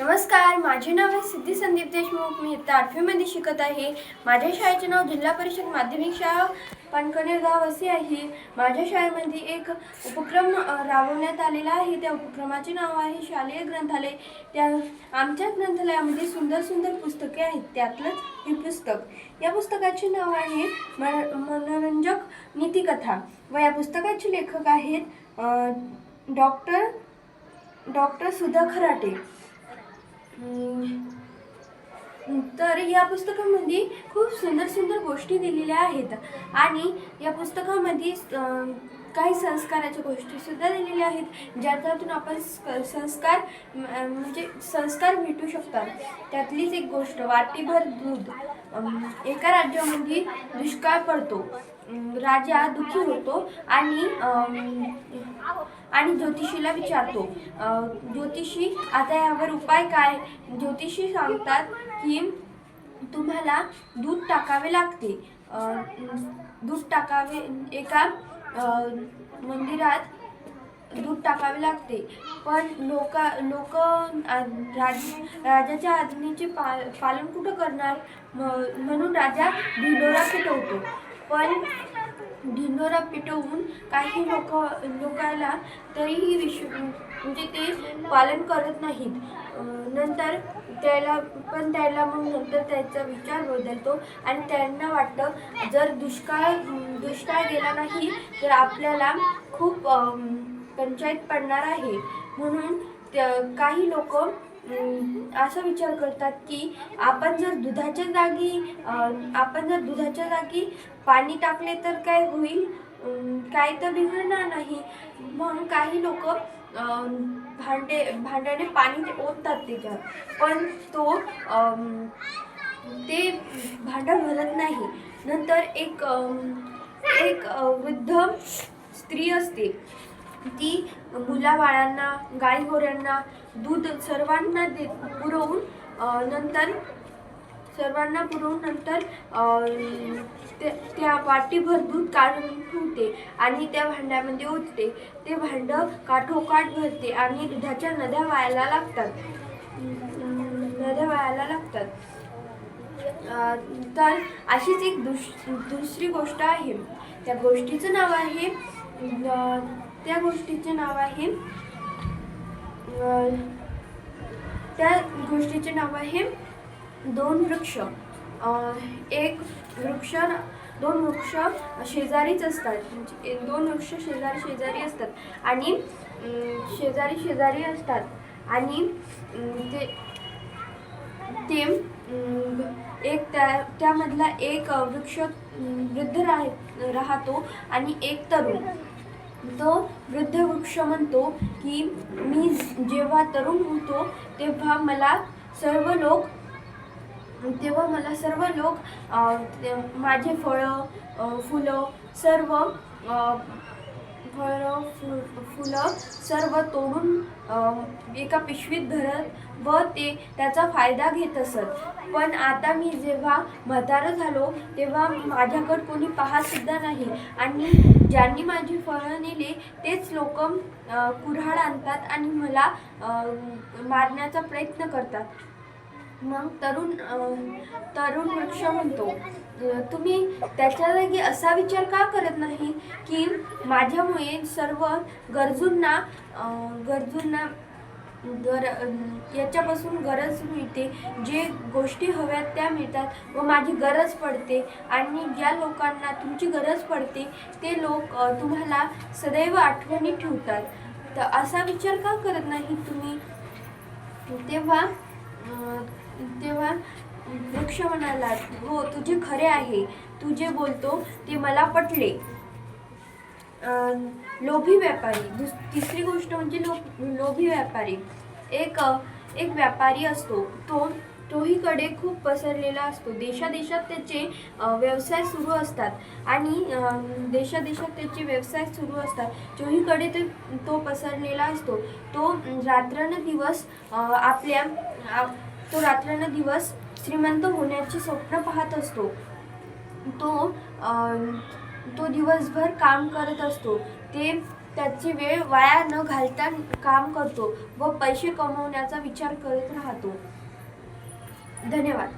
नमस्कार माझे नाव आहे सिद्धी संदीप देशमुख. मी इथं आठवीमध्ये शिकत आहे. माझ्या शाळेचे नाव जिल्हा परिषद माध्यमिक शाळा पानकणेर गाव असे आहे. माझ्या शाळेमध्ये एक उपक्रम राबवण्यात आलेला आहे. त्या उपक्रमाचे नाव आहे शालेय ग्रंथालय. त्या आमच्या ग्रंथालयामध्ये सुंदर सुंदर पुस्तके आहेत. त्यातलंच हे पुस्तक. या पुस्तकाचे नाव आहे मन मनोरंजक नीतिकथा व या पुस्तकाचे लेखक आहेत डॉक्टर डॉक्टर सुधा खराटे तर या पुस्तकामध्ये खूप सुंदर सुंदर गोष्टी दिलेल्या आहेत. आणि या पुस्तकामध्ये काही संस्काराच्या गोष्टीसुद्धा दिलेल्या आहेत ज्याच्यातून आपण संस्कार म्हणजे संस्कार भेटू शकतात. त्यातलीच एक गोष्ट वाटीभर दूध. एका राज्यामध्ये दुष्काळ पडतो. राजा दुःखी होतो आणि आणि ज्योतिषीला विचारतो. ज्योतिषी आता यावर उपाय काय? ज्योतिषी सांगतात की तुम्हाला दूध टाकावे लागते. दूध टाकावे एका अं, मंदिरात दूध टाकावे लागते. पण लोक लोक राज राजाच्या आज्ञेचे पा पालन कुठं करणार? म्हणून राजा भिलोरा पेटवतो पण ढिंडोरा पेटवून काही लोक लोकायला तरीही विश्व म्हणजे ते पालन करत नाहीत. नंतर त्याला पण त्याला मग नंतर त्याचा विचार बदलतो आणि त्यांना वाटतं जर दुष्काळ दुष्काळ गेला नाही तर आपल्याला खूप पंचायत पडणार आहे. म्हणून त्या- काही लोक असा विचार करतात की आपण जर दुधाच्या जागी आपण जर दुधाच्या जागी पाणी टाकले तर काय होईल? काय तर बिघडणार नाही. म्हणून काही लोक भांडे भांड्याने पाणी ते ओततात त्याच्यात पण तो ते भांडं भरत नाही. नंतर एक एक वृद्ध स्त्री असते. ती मुलाबाळांना गायगोऱ्यांना दूध सर्वांना दे पुरवून नंतर सर्वांना पुरवून नंतर ते- त्या वाटीभर दूध काढून ठेवते आणि त्या भांड्यामध्ये ओतते. ते भांडं काठोकाठ भरते आणि दुधाच्या नद्या वायाला लागतात. नद्या वायाला लागतात. तर अशीच एक दुस दुसरी गोष्ट आहे. त्या गोष्टीचं नाव आहे त्या गोष्टीचे नाव आहे त्या गोष्टीचे नाव आहे दोन वृक्ष. एक वृक्ष दोन वृक्ष शेजारीच असतात. म्हणजे दोन वृक्ष शेजारी शेजारी असतात. आणि शेजारी शेजारी असतात. आणि ते ते एक त्या त्यामधला एक वृक्ष वृद्ध राह राहतो. आणि एक तरुण. तो वृद्ध वृक्ष म्हणतो की मी जेव्हा तरुण होतो तेव्हा मला सर्व लोक तेव्हा मला सर्व लोक माझे फळं फुलं सर्व फळं फुल फुलं सर्व तोडून एका पिशवीत भरत व ते त्याचा फायदा घेत असत. पण आता मी जेव्हा म्हातारं झालो तेव्हा माझ्याकडे कोणी पाहतसुद्धा नाही. आणि ज्यांनी माझी फळं नेले तेच लोक कुऱ्हाड आणतात आणि मला मारण्याचा प्रयत्न करतात. मग तरुण तरुण वृक्ष म्हणतो. तुम्ही त्याच्या जागी असा विचार का करत नाही की माझ्यामुळे सर्व गरजूंना गरजूंना गर याच्यापासून गरज मिळते. जे गोष्टी हव्यात त्या मिळतात व माझी गरज पडते आणि ज्या लोकांना तुमची गरज पडते ते लोक तुम्हाला सदैव आठवणी ठेवतात. तर असा विचार का करत नाही तुम्ही? तेव्हा तेव्हा वृक्ष म्हणाला हो तुझे खरे आहे. तू जे बोलतो ते मला पटले. लोभी व्यापारी. दुस तिसरी गोष्ट म्हणजे लो लोभी व्यापारी. एक एक व्यापारी असतो. तो तोहीकडे खूप पसरलेला असतो. देशादेशात त्याचे व्यवसाय सुरू असतात. आणि देशादेशात त्याचे व्यवसाय सुरू असतात. चोहीकडे ते तो पसरलेला असतो. तो रात्रन दिवस आपल्या आप- तो रात्रंदिवस श्रीमंत होण्याचे स्वप्न पाहत असतो. तो तो दिवसभर काम करत असतो. ते त्याची वेळ वाया न घालता काम करतो व पैसे कमवण्याचा विचार करत राहतो. धन्यवाद.